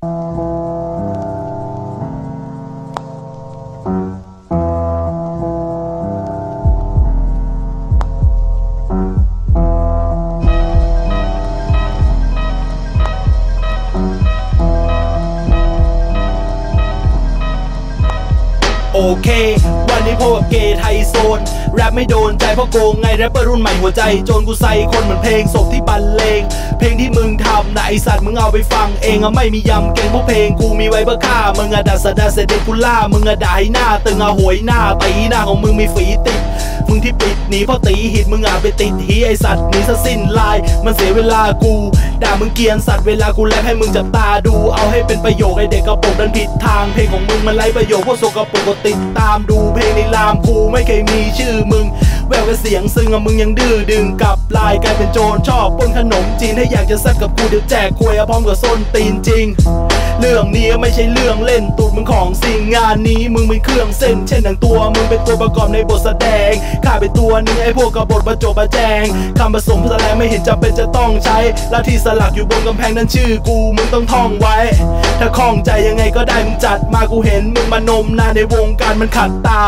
โอเค วันนี้พบกับเกย์ไทยโซน แรปไม่โดนใจเพราะโกงไงแรปเปอร์รุ่นใหม่หัวใจ โจนกูใส่คนเหมือนเพลงศพที่บรรเลง เพลงที่มึงทำนะไอสัตว์มึงเอาไปฟังเองอะไม่มียำเก่งเพราะเพลงกูมีไว้เพื่อฆ่ามึงอะดัสดาเสด็จกูล่ามึงอะด่าให้หน้าตึงอะหวยหน้าตีหน้าของมึงมีฝีติดมึงที่ปิดหนีเพราะตีหิดมึงอาจไปติดหีไอสัตว์หนีซะสิ้นลาย มันเสียเวลากู ด่ามึงเกียนสัตว์เวลากูแลบให้มึงจับตาดู เอาให้เป็นประโยคไอเด็กกระปรงเดินผิดทาง เพลงของมึงมันไร้ประโยชน์พวกโสกระปรกก็ติดตามดูเพลงในลามกูไม่เคยมีชื่อมึง แววกับเสียงซึ่งอะมึงยังดื้อดึงกับลายกลายเป็นโจรชอบป้นขนมจีนถ้าอยากจะซัดกับกูเดี๋ยวแจกควยอะพร้อมกับส้นตีนจริง เรื่องนี้ไม่ใช่เรื่องเล่นตูดมึงของสิ่งงานนี้มึงเป็นเครื่องเส้น เช่นดังตัวมึงเป็นตัวประกอบในบทแสดงข้าเป็นตัวหนึงไอ้พวกกบฏประจบประแจงคำผสมแสดงไม่เห็นจำเป็นจะต้องใช้และที่สลักอยู่บนกำแพงนั้นชื่อกูมึงต้องท่องไว้ ถ้าคล่องใจยังไงก็ได้มึงจัดมากูเห็นมึงมานมนานในวงการมันขัดตา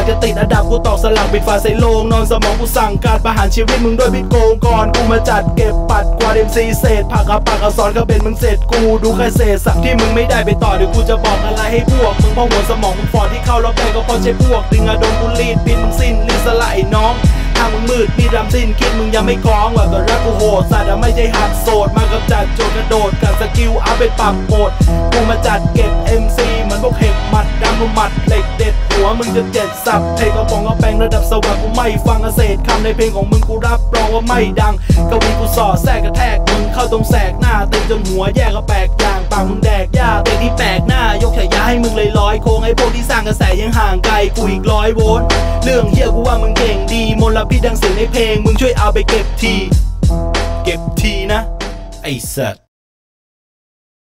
ากจะติดอันดับกูตอกสลักปิดฝาใส่โลง นอนสมองกูสั่งการประหารชีวิตมึงด้วยพิโกงก่อนกูมาจัดเก็บปัดกวาดเอ็มซีเศษผักกับปากอักษรก็เป็นมึงเสร็จกูดูแค่เศษสักที่มึงไม่ได้ไปต่อเดี๋ยวกูจะบอกอะไรให้พวกมึงเพราะหัวสมองมึงฟอดที่เข้ารอบแรกก็เพราะใช่พวกดึงอะดนกูรีดปินมึงสิ้นรีดสลายน้องทางมึงมืดมีดำสิ้นคิดมึงยังไม่คล้องว่าก็รักกูโหดสัตว์ไม่ใช่หัดโสดมากับจัดโจกระโดดกับสกิลอัพไปปรับโหมดกูมาจัดเก็บ MC เหมือนพวกเห็บหมัด ดำกูหมัดเหล็กเด็ดหัวมึงจะเจ็ดสับเพลงกระป๋องกระแปงระดับสว่างกูไม่ฟังเศษคำในเพลงของมึงกูรับรองว่าไม่ดังกวีกูสอดแทรกกระแทกมึงเข้าตรงแสกหน้าเต็มจนหัวแยกก็แปลกอย่างปากมึงแดกยาเตะที่แปลกหน้ายกฉายาให้มึงเลยร้อยโค้งไอ้พวกที่สร้างกระแสยังห่างไกลกูอีกร้อยโวลต์เรื่องเฮียกูว่ามึงเก่งดีมลพิษดังเสียงในเพลงมึงช่วยเอาไปเก็บที เก็บทีนะ ไอ้สัตว์